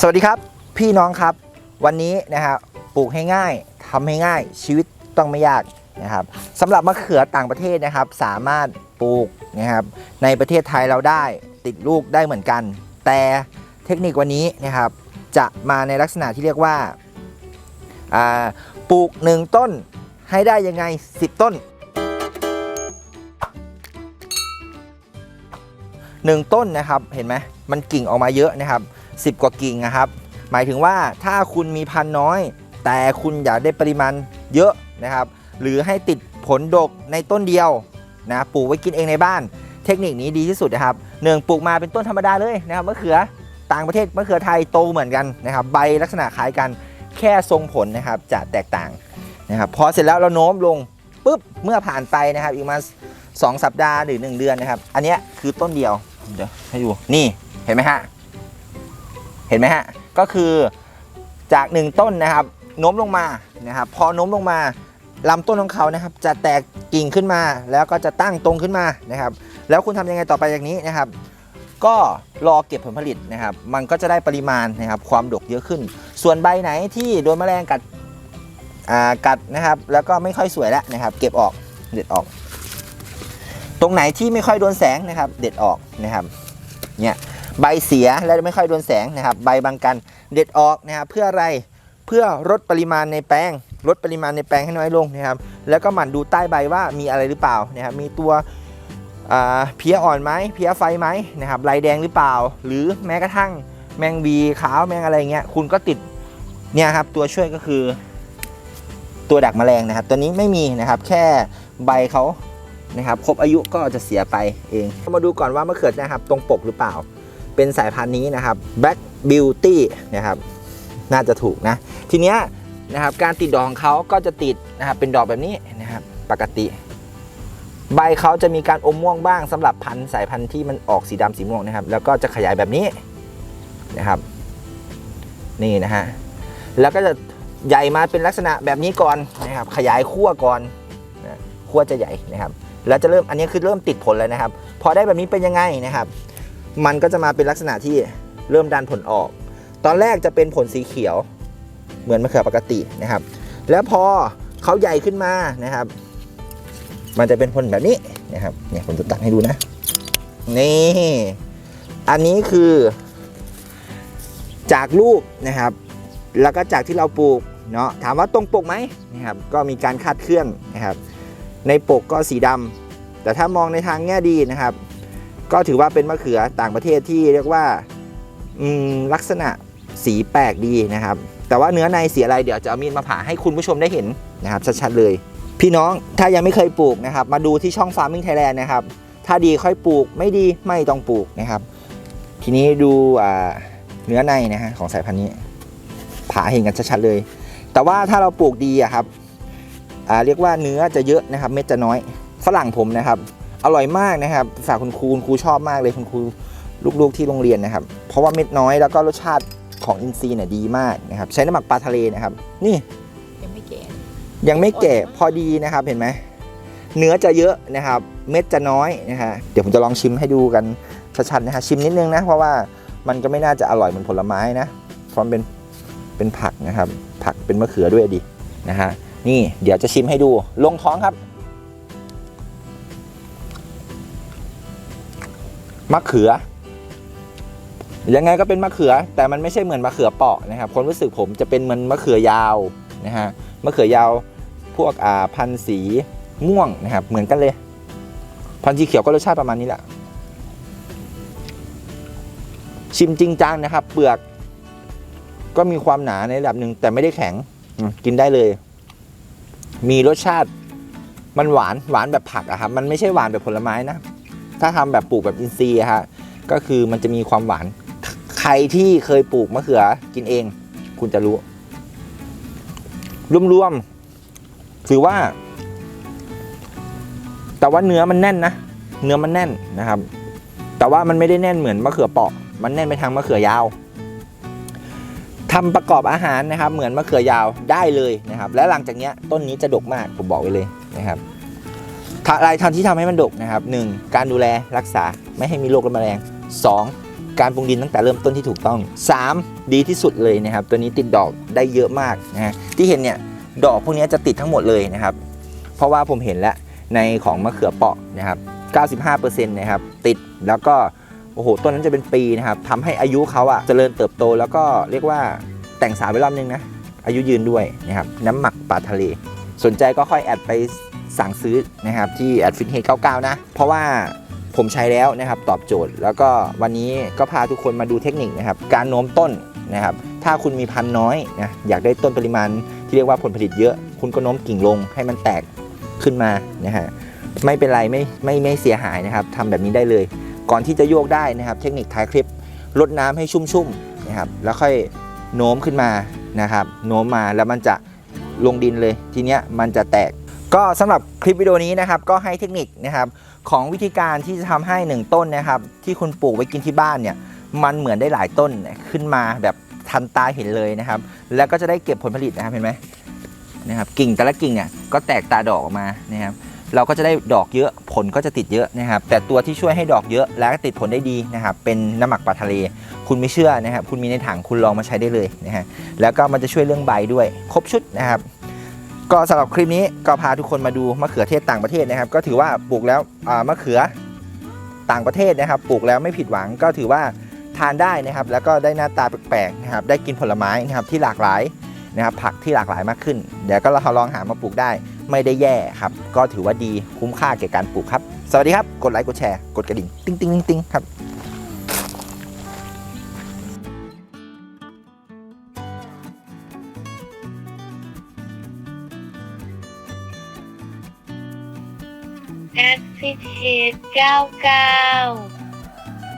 สวัสดีครับ พี่น้องครับ วันนี้นะครับปลูกให้ง่ายทำให้ง่ายชีวิตต้องไม่ยากนะครับสำหรับมะเขือต่างประเทศนะครับ สามารถปลูกนะครับในประเทศไทยเราได้ติดลูกได้เหมือนกัน แต่เทคนิควันนี้นะครับ จะมาในลักษณะที่เรียกว่าอ่าปลูก 1 ต้นให้ได้ยังไง 10 ต้น 1 ต้นนะครับเห็นไหมมันกิ่งออกมาเยอะนะครับ 10 กว่ากิ่งนะครับ หมายถึงว่าถ้าคุณมีพันน้อย แต่คุณอยากได้ปริมาณเยอะนะครับ หรือให้ติดผลดกในต้นเดียวนะปลูกไว้กินเองในบ้าน เทคนิคนี้ดีที่สุดนะครับหนึ่งปลูกมาเป็นต้นธรรมดาเลยนะครับมะเขือต่างประเทศมะเขือไทยโตเหมือนกันนะครับ ใบลักษณะคล้ายกันแค่ทรงผลนะครับจะแตกต่างนะครับพอเสร็จแล้วเราโน้มลงปุ๊บเมื่อผ่านไปนะครับอีกมาสองสัปดาห์หรือ 1 เดือนนะครับ อันนี้คือต้นเดียวเดี๋ยวให้ดูนี่เห็นไหมฮะ เห็นไหมฮะ ก็คือจาก 1 ต้นนะครับโน้มลงมานะครับ พอโน้มลงมาลำต้นของเขานะครับ จะแตกกิ่งขึ้นมา แล้วก็จะตั้งตรงขึ้นมานะครับ แล้วคุณทำยังไงต่อไปจากนี้นะครับ ก็รอเก็บผลผลิตนะครับ มันก็จะได้ปริมาณนะครับ ความดกเยอะขึ้น ส่วนใบไหนที่โดนแมลงกัดกัดนะครับ แล้วก็ไม่ค่อยสวยแล้วนะครับ เก็บออกเด็ดออก ตรงไหนที่ไม่ค่อยโดนแสงนะครับ เด็ดออกนะครับ เนี่ย ใบเสียและไม่ค่อยโดนแสงนะครับ ใบบางกันเด็ดออกนะครับเพื่ออะไรเพื่อลดปริมาณในแป้งลดปริมาณในแป้งให้น้อยลงนะครับ แล้วก็หมั่นดูใต้ใบว่ามีอะไรหรือเปล่านะครับมีตัวเพี้ยอ่อนไหมเพี้ยไฟไหมนะครับลายแดงหรือเปล่า หรือแม้กระทั่งแมงวีขาวแมงอะไรเงี้ยคุณก็ติดเนี่ยครับตัวช่วยก็คือ ตัวดักแมลงนะครับ ตัวนี้ไม่มีนะครับแค่ใบเขานะครับครบอายุก็จะเสียไปเอง มาดูก่อนว่ามะเขือนะครับ ตรงปกหรือเปล่า เป็นสายพันธุ์นี้นะครับ Black Beauty นะครับน่าจะถูกนะ ทีเนี้ยนะครับการติดดอกของเขาก็จะติดนะครับเป็นดอกแบบนี้นะครับปกติ ใบเขาจะมีการอมม่วงบ้างสำหรับพันธุ์สายพันธุ์ที่มันออกสีดำสีม่วงนะครับ แล้วก็จะขยายแบบนี้นะครับ นี่นะฮะแล้วก็จะใหญ่มาเป็นลักษณะแบบนี้ก่อนนะครับ ขยายขั้วก่อนนะขั้วจะใหญ่นะครับ แล้วจะเริ่มอันนี้คือเริ่มติดผลแล้วนะครับ พอได้แบบนี้เป็นยังไงนะครับ มันก็จะมาเป็นลักษณะที่เริ่มดันผลออก ตอนแรกจะเป็นผลสีเขียวเหมือนมะเขือปกตินะครับ แล้วพอเขาใหญ่ขึ้นมานะครับ มันจะเป็นผลแบบนี้นะครับเนี่ยผมจะตัดให้ดูนะนี่ อันนี้คือ จากรูปนะครับ แล้วก็จากที่เราปลูกเนาะถามว่าตรงปกไหมนะครับ ก็มีการคาดเคลื่อนนะครับ ในปกก็สีดำแต่ถ้ามองในทางแง่ดีนะครับ ก็ถือว่าเป็นมะเขือต่างประเทศที่เรียกว่าลักษณะสีแปลกดีนะครับ แต่ว่าเนื้อในสีอะไรเดี๋ยวจะเอามีดมาผ่าให้คุณผู้ชมได้เห็นนะครับชัดๆเลย พี่น้องถ้ายังไม่เคยปลูกนะครับ มาดูที่ช่อง Farming Thailand นะครับ ถ้าดีค่อยปลูกไม่ดีไม่ต้องปลูกนะครับ ทีนี้ดูเนื้อในนะฮะของสายพันธุ์นี้ ผ่าเห็นกันชัดๆเลย แต่ว่าถ้าเราปลูกดีอะครับเรียกว่าเนื้อจะเยอะนะครับ เม็ดจะน้อยฝรั่งผมนะครับ อร่อยมากนะครับ ฝากคุณครูคุณครูชอบมากเลยคุณครูลูกๆที่โรงเรียนนะครับ เพราะว่าเม็ดน้อยแล้วก็รสชาติของอินทรีย์เนี่ยดีมากนะครับ ใช้น้ำหมักปลาทะเลนะครับ นี่ยังไม่แก่ยังไม่แก่พอดีนะครับเห็นไหมเนื้อจะเยอะนะครับ เม็ดจะน้อยนะฮะเดี๋ยวผมจะลองชิมให้ดูกันชัดๆนะฮะชิมนิดนึงนะเพราะว่ามันก็ไม่น่าจะอร่อยเหมือนผลไม้นะเพราะมันเป็นเป็นผักนะครับ ผักเป็นมะเขือด้วยดินะฮะนี่เดี๋ยวจะชิมให้ดูลงท้องครับ มะเขือ ยังไงก็เป็นมะเขือ แต่มันไม่ใช่เหมือนมะเขือเปาะนะครับความรู้สึกผมจะเป็นเหมือนมะเขือยาวนะฮะมะเขือยาวพวกอ่าพันธ์สีม่วงนะครับ เหมือนกันเลย พันธ์สีเขียวก็รสชาติประมาณนี้แหละชิมจริงจังนะครับ เปลือก ก็มีความหนาในระดับหนึ่งแต่ไม่ได้แข็งกินได้เลย มีรสชาติมันหวานหวานแบบผักอะครับ มันไม่ใช่หวานแบบผลไม้นะ ถ้าทำแบบปลูกแบบอินทรีย์ฮะก็คือมันจะมีความหวาน ใครที่เคยปลูกมะเขือกินเอง คุณจะรู้รวมๆถือว่า แต่ว่าเนื้อมันแน่นนะเนื้อมันแน่นนะครับ แต่ว่ามันไม่ได้แน่นเหมือนมะเขือเปาะ มันแน่นไปทางมะเขือยาวทำประกอบอาหารนะครับ เหมือนมะเขือยาวได้เลยนะครับ และหลังจากนี้ต้นนี้จะดกมากผมบอกไว้เลยนะครับ อะไรทำที่ทำให้มันดกนะครับหนึ่งการดูแลรักษาไม่ให้มีโรคและแมลงสองการปรุงดินตั้งแต่เริ่มต้นที่ถูกต้อง 3. ดีที่สุดเลยนะครับ ตัวนี้ติดดอกได้เยอะมากนะฮะที่เห็นเนี่ยดอกพวกนี้จะติดทั้งหมดเลยนะครับ เพราะว่าผมเห็นแล้วในของมะเขือเปาะนะครับ 95%นะครับติดแล้วก็โอ้โหต้นนั้นจะเป็นปีนะครับทำให้อายุเขาอะเจริญเติบโตแล้วก็เรียกว่าแต่งสาวไปรอบนึงนะอายุยืนด้วยนะครับน้ำหมักปลาทะเล สนใจก็ค่อยแอดไป สั่งซื้อนะครับที่แอดฟิตเฮด99 นะ เพราะว่าผมใช้แล้วนะครับตอบโจทย์ แล้วก็วันนี้ก็พาทุกคนมาดูเทคนิคนะครับการโน้มต้นนะครับถ้าคุณมีพันน้อยนะอยากได้ต้นปริมาณที่เรียกว่าผลผลิตเยอะ คุณก็โน้มกิ่งลงให้มันแตกขึ้นมานะฮะไม่เป็นไรไม่ไม่ไม่เสียหายนะครับทำแบบนี้ได้เลย ก่อนที่จะโยกได้นะครับ เทคนิคท้ายคลิปลดน้ำให้ชุ่มๆนะครับแล้วค่อยโน้มขึ้นมานะครับโน้มมาแล้วมันจะลงดินเลย ทีเนี้ยมันจะแตก ก็สำหรับคลิปวิดีโอนี้นะครับก็ให้เทคนิคนะครับของวิธีการที่จะทำให้หนึ่งต้นนะครับที่คุณปลูกไว้กินที่บ้านเนี่ยมันเหมือนได้หลายต้นขึ้นมาแบบทันตาเห็นเลยนะครับ แล้วก็จะได้เก็บผลผลิตนะครับเห็นไหมนะครับกิ่งแต่ละกิ่งเนี่ยก็แตกตาดอกออกมานะครับเราก็จะได้ดอกเยอะผลก็จะติดเยอะนะครับ แต่ตัวที่ช่วยให้ดอกเยอะและติดผลได้ดีนะครับ เป็นน้ำหมักปลาทะเล คุณไม่เชื่อนะครับ คุณมีในถังคุณลองมาใช้ได้เลยนะฮะแล้วก็มันจะช่วยเรื่องใบด้วย ครบชุดนะครับ ก็สำหรับคลิปนี้ก็พาทุกคนมาดูมะเขือเทศต่างประเทศนะครับ ก็ถือว่าปลูกแล้วมะเขือต่างประเทศนะครับ ปลูกแล้วไม่ผิดหวังก็ถือว่าทานได้นะครับ แล้วก็ได้หน้าตาแปลกๆนะครับ ได้กินผลไม้นะครับที่หลากหลายนะครับ ผักที่หลากหลายมากขึ้น เดี๋ยวก็เราลองหามาปลูกได้ไม่ได้แย่ครับ ก็ถือว่าดีคุ้มค่าแก่การปลูกครับ สวัสดีครับ กดไลค์กดแชร์กดกระดิ่ง ติ๊งติ๊งติ๊งติ๊งครับ แอดพิเฮด99